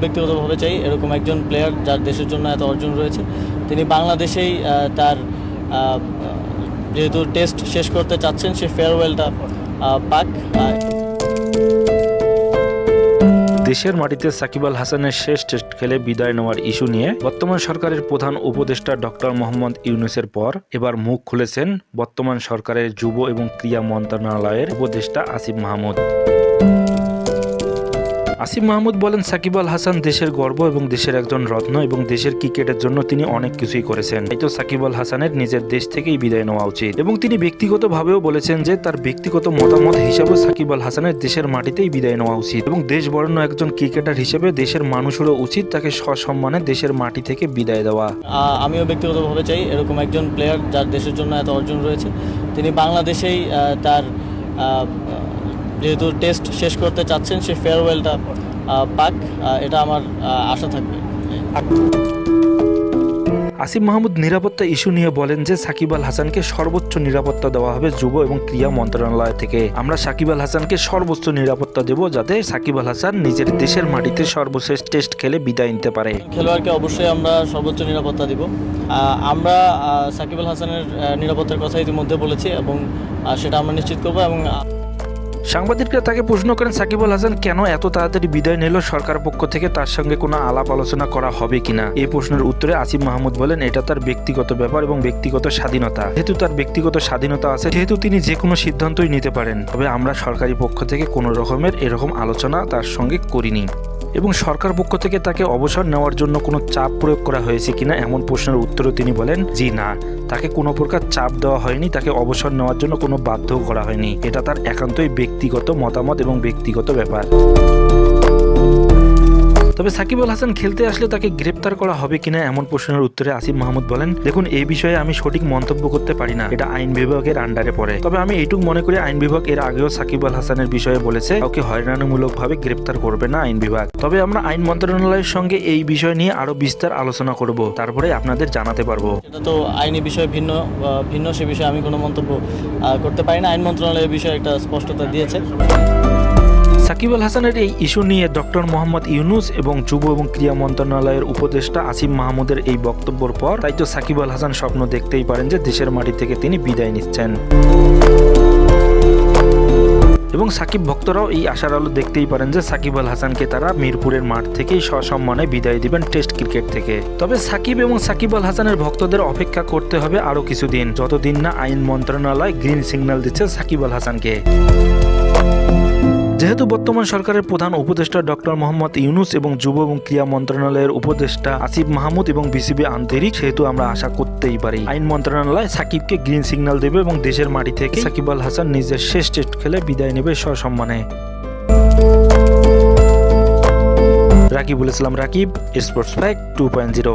ব্যক্তিগতভাবে চাই, এরকম একজন প্লেয়ার যার দেশের জন্য এত অর্জন রয়েছে। তিনি বাংলাদেশেই তার যেহেতু টেস্ট শেষ করতে চাচ্ছেন, সে ফেয়ারওয়েলটা পাক। দেশের মাটিতে সাকিব আল হাসানের শেষ টেস্ট খেলে বিদায় নেওয়ার ইস্যু নিয়ে বর্তমান সরকারের প্রধান উপদেষ্টা ডক্টর মোহাম্মদ ইউনুসের পর এবার মুখ খুলেছেন বর্তমান সরকারের যুব এবং ক্রীড়া মন্ত্রণালয়ের উপদেষ্টা আসিফ মাহমুদ। আসিফ মাহমুদ বলেন, সাকিব আল হাসান দেশের গর্ব এবং দেশের একজন রত্ন এবং দেশের ক্রিকেটের জন্য তিনি অনেক কিছুই করেছেন। তাই তো সাকিব আল হাসানের নিজের দেশ থেকেই বিদায় নেওয়া উচিত। এবং তিনি ব্যক্তিগতভাবেও বলেছেন যে, তার ব্যক্তিগত মতামত হিসাবে সাকিব আল হাসানের দেশের মাটিতেই বিদায় নেওয়া উচিত এবং দেশ বরণ্য একজন ক্রিকেটার হিসেবে দেশের মানুষেরও উচিত তাকে সসম্মানে দেশের মাটি থেকে বিদায় দেওয়া। আমিও ব্যক্তিগতভাবে চাই এরকম একজন প্লেয়ার যার দেশের জন্য এত অর্জন রয়েছে। তিনি বাংলাদেশেই তার যেহেতু টেস্ট শেষ করতে চাচ্ছেন সে ফেয়ারওয়েলটা পাক এটা আমার আশা থাকবে। আসিফ মাহমুদ নিরাপত্তা ইস্যু নিয়ে বলেন যে সাকিব আল হাসানকে সর্বোচ্চ নিরাপত্তা দেওয়া হবে যুব এবং ক্রীড়া মন্ত্রণালয় থেকে। আমরা সাকিব আল হাসানকে সর্বোচ্চ নিরাপত্তা দেব যাতে সাকিব আল হাসান নিজের দেশের মাটিতে সর্বশেষ টেস্ট খেলে বিদায় নিতে পারে। খেলোয়াড়কে অবশ্যই আমরা সর্বোচ্চ নিরাপত্তা দিব। আমরা সাকিব আল হাসানের নিরাপত্তার কথা ইতিমধ্যে বলেছি এবং সেটা আমরা নিশ্চিত করব এবং সাংবাদিকরা তাকে প্রশ্ন করেন সাকিবুল হাসান, কেন এত তাড়াতাড়ি বিদায় নিল সরকার পক্ষ থেকে? তার সঙ্গে কোনো আলাপ আলোচনা করা হবে কিনা? এই প্রশ্নের উত্তরে আসিফ মাহমুদ বলেন, এটা তার ব্যক্তিগত ব্যাপার এবং ব্যক্তিগত স্বাধীনতা। যেহেতু তার ব্যক্তিগত স্বাধীনতা আছে, যেহেতু তিনি যে কোনো সিদ্ধান্তই নিতে পারেন। তবে আমরা সরকারি পক্ষ থেকে কোনো রকমের এরকম আলোচনা তার সঙ্গে করিনি। এবং সরকার পক্ষ থেকে তাকে অবসর নেওয়ার জন্য কোনো চাপ প্রয়োগ করা হয়েছে কিনা এমন প্রশ্নের উত্তরে তিনি বলেন, জি না। তাকে কোনো প্রকার চাপ দেওয়া হয়নি, তাকে অবসর নেওয়ার জন্য কোনো বাধ্য করা হয়নি। এটা তার একান্তই ব্যক্তিগত মতামত এবং ব্যক্তিগত ব্যাপার। তবে সাকিব আল হাসান খেলতে আসলে তাকে গ্রেপ্তার করা হবে কিনা এমন প্রশ্নের উত্তরে আসিফ মাহমুদ বলেন, দেখুন, এই বিষয়ে আমি সঠিক মন্তব্য করতে পারি না। এটা আইন বিভাগের আন্ডারে পড়ে। তবে আমি এইটুকু মনে করি, আইন বিভাগ এর আগেও সাকিব আল হাসানের বিষয়ে বলেছে, কাউকে হয়রানিমূলকভাবে গ্রেপ্তার করবে না আইন বিভাগ। তবে আমরা আইন মন্ত্রণালয়ের সঙ্গে এই বিষয় নিয়ে আরও বিস্তার আলোচনা করব। তারপরে আপনাদের জানাতে পারব। সেটা তো আইনি বিষয়ে ভিন্ন ভিন্ন সে বিষয়ে আমি কোনো মন্তব্য করতে পারি না। আইন মন্ত্রণালয়ের বিষয়ে একটা স্পষ্টতা দিয়েছে। সাকিব আল হাসানের এই ইস্যু নিয়ে ডক্টর মোহাম্মদ ইউনুস এবং যুব এবং ক্রীড়া মন্ত্রণালয়ের উপদেষ্টা আসিম মাহমুদের এই বক্তব্যের পর তাই তো সাকিব আল হাসান স্বপ্ন দেখতেই পারেন যে দেশের মাটি থেকে তিনি বিদায় নিচ্ছেন। এবং সাকিব ভক্তরাও এই আশার আলো দেখতেই পারেন যে সাকিব আল হাসানকে তারা মিরপুরের মাঠ থেকেই সসম্মানে বিদায় দিবেন টেস্ট ক্রিকেট থেকে। তবে সাকিব এবং সাকিব আল হাসানের ভক্তদের অপেক্ষা করতে হবে আরও কিছুদিন। যতদিন না আইন মন্ত্রণালয় গ্রিন সিগন্যাল দিচ্ছে সাকিব আল হাসানকে। যেহেতু বর্তমান সরকারের প্রধান উপদেষ্টা ডক্টর মোহাম্মদ ইউনুস এবং যুব এবং ক্রীড়া মন্ত্রণালয়ের উপদেষ্টা আসিফ মাহমুদ এবং বিসিবি আন্তরিক, সেহেতু আমরা আশা করতেই পারি। আইন মন্ত্রণালয় সাকিবকে গ্রিন সিগন্যাল দেবে এবং দেশের মাটি থেকে সাকিব আল হাসান নিজের শেষ টেস্ট খেলে বিদায় নেবে সসম্মানে। Rakibul Islam Rakib sports fact two point zero.